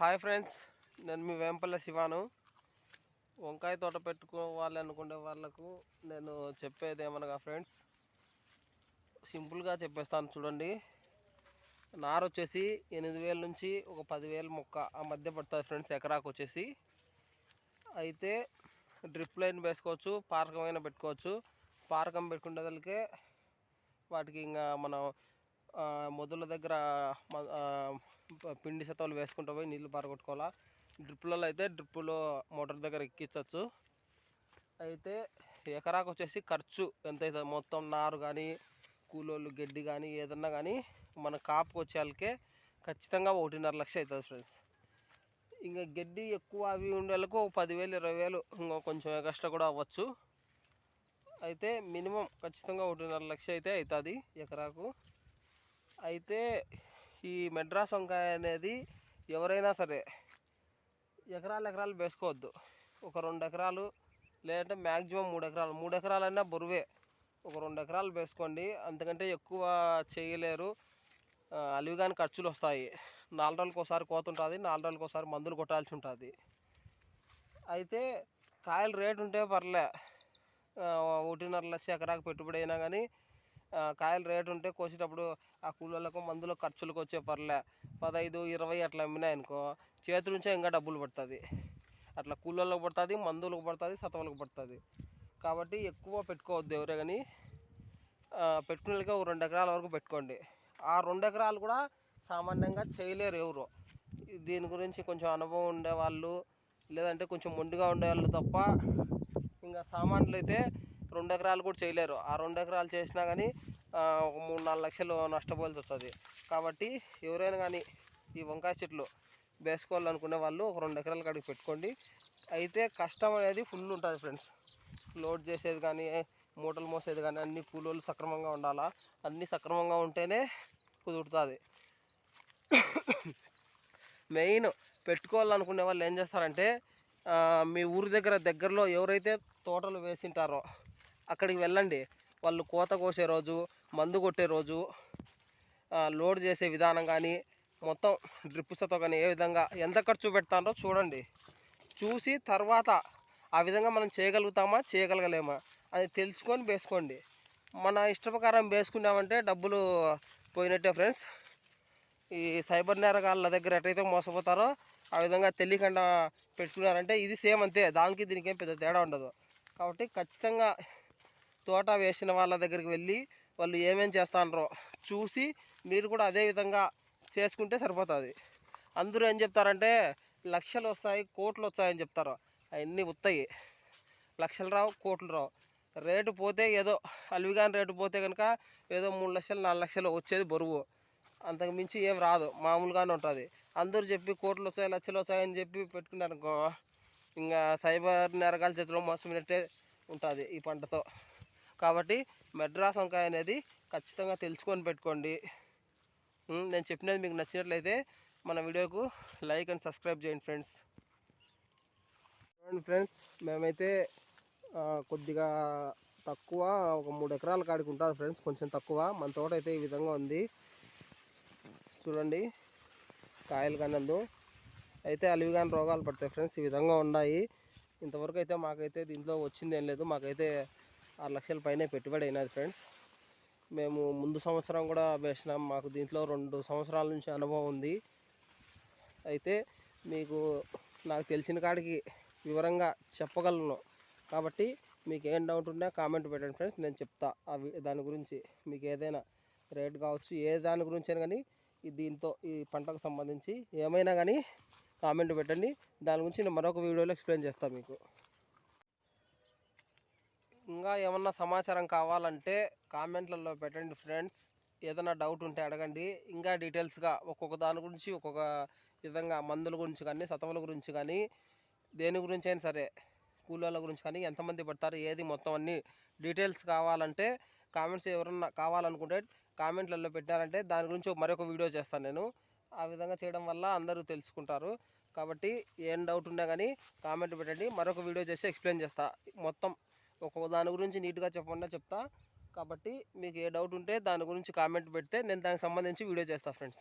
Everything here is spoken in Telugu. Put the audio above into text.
హాయ్ ఫ్రెండ్స్ నేను మీ వేంపల్ల శివాను. వంకాయ తోట పెట్టుకోవాలి అనుకునే వాళ్ళకు నేను చెప్పేది ఏమనగా ఫ్రెండ్స్ సింపుల్గా చెప్పేస్తాను చూడండి. నారు వచ్చేసి ఎనిమిది వేల నుంచి ఒక పదివేల మొక్క ఆ మధ్య పడుతుంది ఫ్రెండ్స్ ఎకరాకు వచ్చేసి. అయితే డ్రిప్ లైన్ వేసుకోవచ్చు పారకమైన పెట్టుకోవచ్చు. పారకం పెట్టుకునేదలకే వాటికి ఇంకా మనం మొదల దగ్గర పిండి సతవులు వేసుకుంటూ పోయి నీళ్ళు పారగొట్టుకోవాలా. డ్రిప్పులలో అయితే డ్రిప్పులో మోటార్ దగ్గర ఎక్కించవచ్చు అయితే ఎకరాకు వచ్చేసి ఖర్చు ఎంత అవుతుంది మొత్తం నారు కానీ కూలోళ్ళు గడ్డి కానీ ఏదన్నా కానీ మన కాపుకి వచ్చేళ్ళకే ఖచ్చితంగా ఒకటిన్నర లక్ష అవుతుంది ఫ్రెండ్స్. ఇంకా గడ్డి ఎక్కువ అవి ఉండేళ్ళకు ఒక పదివేలు ఇరవై వేలు ఇంకా కొంచెం ఎక్స్ట్రా కూడా అవ్వచ్చు. అయితే మినిమం ఖచ్చితంగా ఒకటిన్నర లక్ష అయితే అవుతుంది ఎకరాకు. అయితే ఈ మెడ్రాస్ వంకాయ అనేది ఎవరైనా సరే ఎకరాలు ఎకరాలు వేసుకోవద్దు. ఒక రెండు ఎకరాలు లేదంటే మ్యాక్సిమం మూడు ఎకరాలు. మూడు ఎకరాలన్నా బరువే. ఒక రెండు ఎకరాలు వేసుకోండి. అంతకంటే ఎక్కువ చేయలేరు. అలివి కానీ ఖర్చులు వస్తాయి. నాలుగు రోజులకు ఒకసారి కోత ఉంటుంది. నాలుగు రోజులకు ఒకసారి మందులు కొట్టాల్సి ఉంటుంది. అయితే కాయలు రేటు ఉంటే పర్లే. ఒకటిన్నర లక్ష ఎకరాకు పెట్టుబడి అయినా కానీ కాయలు రేటు ఉంటే కోసేటప్పుడు ఆ కూలీలకు మందులు ఖర్చులకు వచ్చే పర్లే. పదహైదు ఇరవై అట్లా అమ్మినాయనుకో చేతి నుంచే ఇంకా డబ్బులు పడుతుంది. అట్లా కూలీలకు పడుతుంది మందులకు పడుతుంది సతవులకు పడుతుంది. కాబట్టి ఎక్కువ పెట్టుకోవద్దు ఎవరే కానీ పెట్టుకునే ఒక రెండు ఎకరాల వరకు పెట్టుకోండి. ఆ రెండు ఎకరాలు కూడా సామాన్యంగా చేయలేరు ఎవరు. దీని గురించి కొంచెం అనుభవం ఉండేవాళ్ళు లేదంటే కొంచెం మొండిగా ఉండేవాళ్ళు తప్ప ఇంకా సామాన్లు అయితే రెండు ఎకరాలు కూడా చేయలేరు. ఆ రెండు ఎకరాలు చేసినా కానీ ఒక మూడు నాలుగు లక్షలు నష్టపోవాల్సి వస్తుంది. కాబట్టి ఎవరైనా కానీ ఈ వంకాయ చెట్లు వేసుకోవాలనుకునే వాళ్ళు ఒక రెండు ఎకరాల కాడికి పెట్టుకోండి. అయితే కష్టం అనేది ఫుల్ ఉంటుంది ఫ్రెండ్స్. లోడ్ చేసేది కానీ మూటలు మోసేది కానీ అన్ని కూలోళ్ళు సక్రమంగా ఉండాలా? అన్నీ సక్రమంగా ఉంటేనే కుదురుతుంది. మెయిన్ పెట్టుకోవాలనుకునే వాళ్ళు ఏం చేస్తారంటే మీ ఊరి దగ్గర దగ్గరలో ఎవరైతే తోటలు వేసింటారో అక్కడికి వెళ్ళండి. వాళ్ళు కోత కోసే రోజు మందు కొట్టే రోజు లోడ్ చేసే విధానం కానీ మొత్తం డ్రిప్స్తో కానీ ఏ విధంగా ఎంత ఖర్చు పెడతారో చూడండి. చూసి తర్వాత ఆ విధంగా మనం చేయగలుగుతామా చేయగలగలేమా అది తెలుసుకొని వేసుకోండి. మన ఇష్ట ప్రకారం వేసుకున్నామంటే డబ్బులు పోయినట్టే ఫ్రెండ్స్. ఈ సైబర్ నేరగాళ్ళ దగ్గర ఎటైతే మోసపోతారో ఆ విధంగా తెలియకుండా పెట్టుకున్నారంటే ఇది సేమ్ అంతే. దానికి దీనికి ఏం పెద్ద తేడా ఉండదు. కాబట్టి ఖచ్చితంగా తోట వేసిన వాళ్ళ దగ్గరికి వెళ్ళి వాళ్ళు ఏమేం చేస్తారో చూసి మీరు కూడా అదే విధంగా చేసుకుంటే సరిపోతుంది. అందరూ ఏం చెప్తారంటే లక్షలు వస్తాయి కోట్లు వస్తాయని చెప్తారు. అవన్నీ వస్తాయి లక్షలు రావు కోట్లు రావు. రేటు పోతే ఏదో అలివిగాని రేటు పోతే కనుక ఏదో మూడు లక్షలు నాలుగు లక్షలు వచ్చేది బరువు. అంతకు మించి ఏం రాదు మామూలుగానే ఉంటుంది. అందరూ చెప్పి కోట్లు వచ్చాయి లక్షలు వచ్చాయని చెప్పి పెట్టుకున్నారు అనుకో ఇంకా సైబర్ నేరగాల చేతిలో మోసమైనట్టే ఉంటుంది ఈ పంటతో. కాబట్టి మెడ్రాస్ వంకాయ అనేది ఖచ్చితంగా తెలుసుకొని పెట్టుకోండి. నేను చెప్పినది మీకు నచ్చినట్లయితే మన వీడియోకు లైక్ అండ్ సబ్స్క్రైబ్ చేయండి ఫ్రెండ్స్. చూడండి ఫ్రెండ్స్ మేమైతే కొద్దిగా తక్కువ ఒక మూడు ఎకరాల కాడికి ఉంటుంది ఫ్రెండ్స్ కొంచెం తక్కువ. మన తోట అయితే ఈ విధంగా ఉంది. చూడండి కాయలు కానందు అయితే అలివి కానీ రోగాలు పడతాయి ఫ్రెండ్స్ ఈ విధంగా ఉన్నాయి. ఇంతవరకు అయితే మాకైతే దీంట్లో వచ్చింది ఏం లేదు. మాకైతే ఆరు లక్షల పైన పెట్టుబడి అయినది ఫ్రెండ్స్ మేము ముందు సంవత్సరం కూడా వేసినాం. మాకు దీంట్లో రెండు సంవత్సరాల నుంచి అనుభవం ఉంది. అయితే మీకు నాకు తెలిసిన కాడికి వివరంగా చెప్పగలను. కాబట్టి మీకు ఏం డౌట్ ఉన్నా కామెంట్ పెట్టండి ఫ్రెండ్స్ నేను చెప్తా. అవి దాని గురించి మీకు ఏదైనా రేట్ కావచ్చు ఏ దాని గురించి అయినా కానీ దీంతో ఈ పంటకు సంబంధించి ఏమైనా కానీ కామెంట్ పెట్టండి. దాని గురించి నేను మరొక వీడియోలో ఎక్స్ప్లెయిన్ చేస్తాను మీకు. ఇంకా ఏమన్నా సమాచారం కావాలంటే కామెంట్లలో పెట్టండి ఫ్రెండ్స్. ఏదైనా డౌట్ ఉంటే అడగండి. ఇంకా డీటెయిల్స్గా ఒక్కొక్క దాని గురించి ఒక్కొక్క విధంగా మందుల గురించి కానీ సతవుల గురించి కానీ దేని గురించి అయినా సరే కూలీల గురించి కానీ ఎంతమంది పడతారు ఏది మొత్తం అన్ని డీటెయిల్స్ కావాలంటే కామెంట్స్ ఎవరన్నా కావాలనుకుంటే కామెంట్లలో పెట్టారంటే దాని గురించి మరొక వీడియో చేస్తాను నేను. ఆ విధంగా చేయడం వల్ల అందరూ తెలుసుకుంటారు. కాబట్టి ఏం డౌట్ ఉన్నా కానీ కామెంట్ పెట్టండి. మరొక వీడియో చేసి ఎక్స్ప్లెయిన్ చేస్తా. మొత్తం ఒక్కొక్క దాని గురించి నీట్గా చెప్పకుండా చెప్తా. కాబట్టి మీకు ఏ డౌట్ ఉంటే దాని గురించి కామెంట్ పెడితే నేను దానికి సంబంధించి వీడియో చేస్తాను ఫ్రెండ్స్.